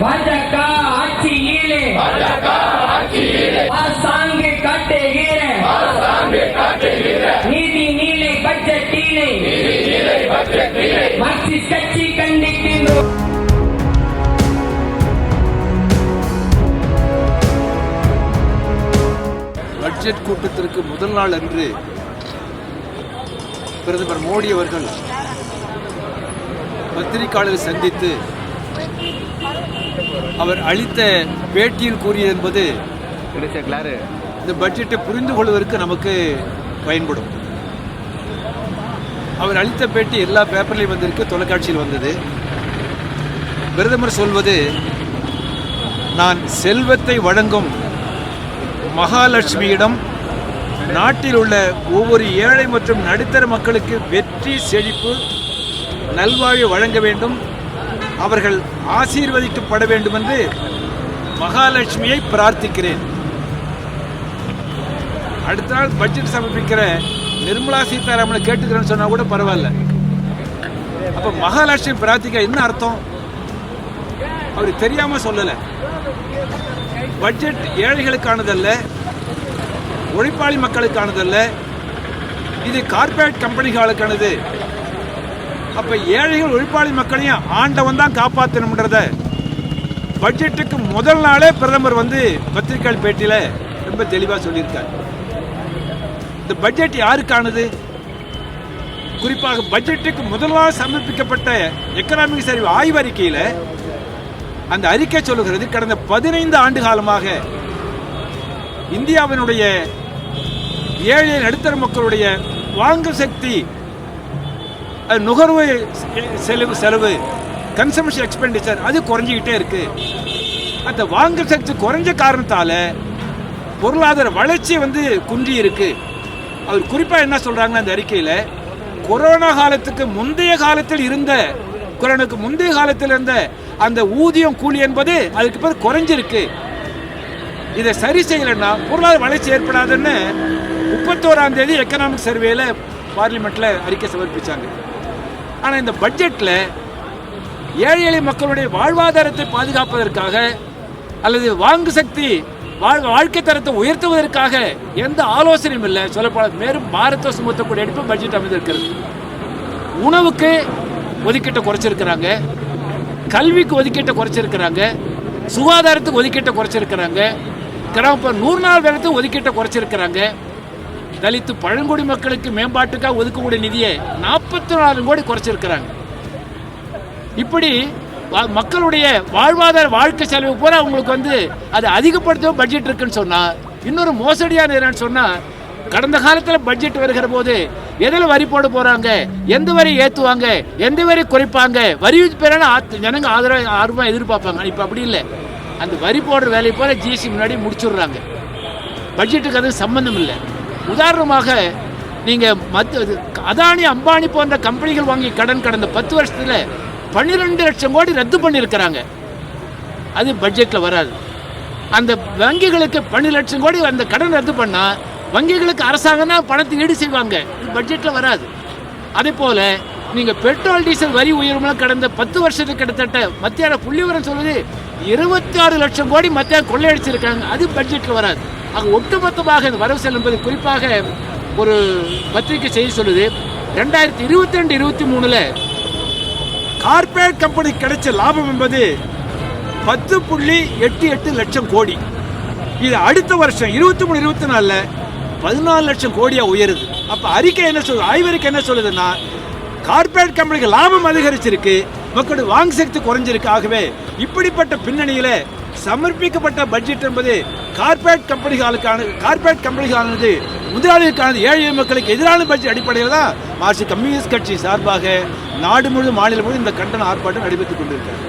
பாஜக ஆட்சியிலே அரசாங்கு காட்டுகிற நீதி நீலை பட்ஜெட்டிலே மார்க்சிஸ்ட் கட்சி கண்டிக்கின்றோம். பட்ஜெட் கூட்டத்திற்கு முதல் நாள் அன்று பிரதமர் மோடி அவர்கள் பத்திரிகையாளரை சந்தித்து அவர் அளித்த பேட்டியில் கூறியது என்பது இந்த பட்ஜெட்டை புரிந்து கொள்வதற்கு நமக்கு பயன்படும். அவர் அளித்த பேட்டி எல்லா பேப்பர்லையும் வந்திருக்கு தொலைக்காட்சியில் வந்தது. பிரதமர் சொல்வது நான் செல்வத்தை வழங்கும் மகாலட்சுமியிடம் நாட்டில் உள்ள ஒவ்வொரு ஏழை மற்றும் நடுத்தர மக்களுக்கு வெற்றி செழிப்பு நல்வாழ்வு வழங்க வேண்டும். அவர்கள் ஆசீர்வதிக்கப்பட வேண்டும் என்று மகாலட்சுமியை பிரார்த்திக்கிறேன். அடுத்த நாள் பட்ஜெட் சமர்ப்பிக்கிற நிர்மலா சீதாராமனை கேட்டுக்கிறேன்னு சொன்னால் கூட பரவாயில்ல. அப்போ மகாலட்சுமி பிரார்த்திக்க என்ன அர்த்தம்? அவர் தெரியாமல் சொல்லலை. பட்ஜெட் ஏழைகளுக்கானதல்ல உழைப்பாளி மக்களுக்கானதல்ல இது கார்ப்பரேட் கம்பெனிகளுக்கானது அப்போ ஏழைகள் ஒழிப்பாளி மக்களையும் ஆண்டவன் தான் காப்பாற்றணும்ன்றத பட்ஜெட்டுக்கு முதல் நாளே பிரதமர் வந்து பத்திரிகை பேட்டியில ரொம்ப தெளிவா சொல்லியிருக்கார். இந்த பட்ஜெட் யாருக்கானது? குறிப்பாக பட்ஜெட்டுக்கு முதலாக சமர்ப்பிக்கப்பட்ட எக்கனாமிக் சரிவு ஆய்வறிக்கையில் அந்த அறிக்கை சொல்லுகிறது கடந்த பதினைந்து ஆண்டு காலமாக இந்தியாவினுடைய ஏழை நடுத்தர மக்களுடைய வாங்கும் சக்தி நுகர்வு செலவு செலவு கன்சம்ஷன் எக்ஸ்பெண்டிச்சர் அது குறைஞ்சிக்கிட்டே இருக்கு. அந்த வாங்கும் சக்தி குறைஞ்ச காரணத்தால் பொருளாதார வளர்ச்சி வந்து குன்றி இருக்கு. அவர் குறிப்பாக என்ன சொல்கிறாங்கன்னா அந்த அறிக்கையில்? கொரோனா காலத்துக்கு முந்தைய காலத்தில் இருந்த கொரோனாக்கு முந்தைய காலத்தில் இருந்த அந்த ஊதியம் கூலி என்பது அதுக்கு பிறகு குறைஞ்சிருக்கு. இதை சரி செய்யலைன்னா பொருளாதார வளர்ச்சி ஏற்படாதுன்னு முப்பத்தோராம் தேதி எக்கனாமிக் சர்வேல பார்லிமெண்ட்டில் அறிக்கை சமர்ப்பித்தாங்க ஆனால் இந்த பட்ஜெட்டில் ஏழை எளிய மக்களுடைய வாழ்வாதாரத்தை பாதுகாப்பதற்காக அல்லது வாங்கு சக்தி வாழ்க்கை தரத்தை உயர்த்துவதற்காக எந்த ஆலோசனையும் இல்லை. சொல்லப்போனால் மேலும் பாரத்தை சுமத்தக்கூடிய எடுப்பு பட்ஜெட் அமைந்திருக்கிறது. உணவுக்கு ஒதுக்கீட்டை குறைச்சிருக்கிறாங்க. கல்விக்கு ஒதுக்கீட்டை குறைச்சிருக்கிறாங்க. சுகாதாரத்துக்கு ஒதுக்கீட்டை குறைச்சிருக்கிறாங்க. கிராமப்புற நூறு நாள் வேலத்துக்கு ஒதுக்கீட்டை குறைச்சிருக்கிறாங்க. தலித்து பழங்குடி மக்களுக்கு மேம்பாட்டுக்காக ஒதுக்கக்கூடிய நிதியை நாற்பத்தி நாலாயிரம் கோடி குறைச்சிருக்கிறாங்க. இப்படி மக்களுடைய வாழ்வாதார வாழ்க்கை செலவு பூரா அவங்களுக்கு வந்து அது அதிகப்படுத்தவும் பட்ஜெட் இருக்குன்னு சொன்னால் இன்னொரு மோசடியான என்னன்னு சொன்னால் கடந்த காலத்தில் பட்ஜெட் வருகிற போது எதில் வரி போட போகிறாங்க எந்த வரி ஏற்றுவாங்க எந்த வரி குறைப்பாங்க வரி பேரான ஜனங்க ஆதரவு ஆர்வமாக எதிர்பார்ப்பாங்க. இப்போ அப்படி இல்லை. அந்த வரி போடுற வேலையை போல ஜிஎஸ்டி முன்னாடி முடிச்சுடுறாங்க. பட்ஜெட்டுக்கு அது சம்மந்தம் இல்லை. உதாரணமாக நீங்கள் மத்த இது அதானி அம்பானி போன்ற கம்பெனிகள் வாங்கி கடன் கடந்த பத்து வருஷத்தில் பன்னிரெண்டு லட்சம் கோடி ரத்து பண்ணியிருக்கிறாங்க. அது பட்ஜெட்டில் வராது. அந்த வங்கிகளுக்கு பன்னெண்டு லட்சம் கோடி அந்த கடன் ரத்து பண்ணால் வங்கிகளுக்கு அரசாங்கம்னா பணத்தை ஈடு செய்வாங்க. இது பட்ஜெட்டில் வராது. அதே போல் நீங்கள் பெட்ரோல் டீசல் வரி உயர்வுலாம் கடந்த பத்து வருஷத்துக்கு கிட்டத்தட்ட மத்திய அரசு புள்ளி விவரம் சொல்லுது இருபத்தி ஆறு லட்சம் கோடி மத்திய அரசு கொள்ளையடிச்சிருக்காங்க. அது பட்ஜெட்டில் வராது. ஆக ஒட்டுமொத்தமாக இந்த வரவு செல்லும் என்பது குறிப்பாக ஒரு பத்திரிகை செய்தி சொல்லுது. ரெண்டாயிரத்தி இருபத்தி ரெண்டு இருபத்தி மூணில் கார்பரேட் கம்பெனி கிடைச்ச லாபம் என்பது பத்து புள்ளி எட்டு எட்டு லட்சம் கோடி. இது அடுத்த வருஷம் இருபத்தி மூணு இருபத்தி நாலில் பதினாலு லட்சம் கோடியாக உயருது. அப்போ அறிக்கை என்ன சொல்லுது? ஆய்வறிக்கை என்ன சொல்லுதுன்னா கார்பரேட் கம்பெனிக்கு லாபம் அதிகரிச்சிருக்கு மக்களுடைய வாங்கு சக்தி குறைஞ்சிருக்கு. ஆகவே இப்படிப்பட்ட பின்னணியில் சமர்ப்பிக்கப்பட்ட பட்ஜெட் என்பது கார்பரேட் கம்பெனிகளுக்கான கார்பரேட் கம்பெனிகளானது முதலாளிகளுக்கானது ஏழை மக்களுக்கு எதிரான பட்ஜெட் அடிப்படையில் தான் மார்க்சிஸ்ட் கம்யூனிஸ்ட் கட்சி சார்பாக நாடு முழுவதும் மாநிலம் முழுவதும் இந்த கண்டன ஆர்ப்பாட்டம் நடைபெற்றுக் கொண்டிருக்கிறது.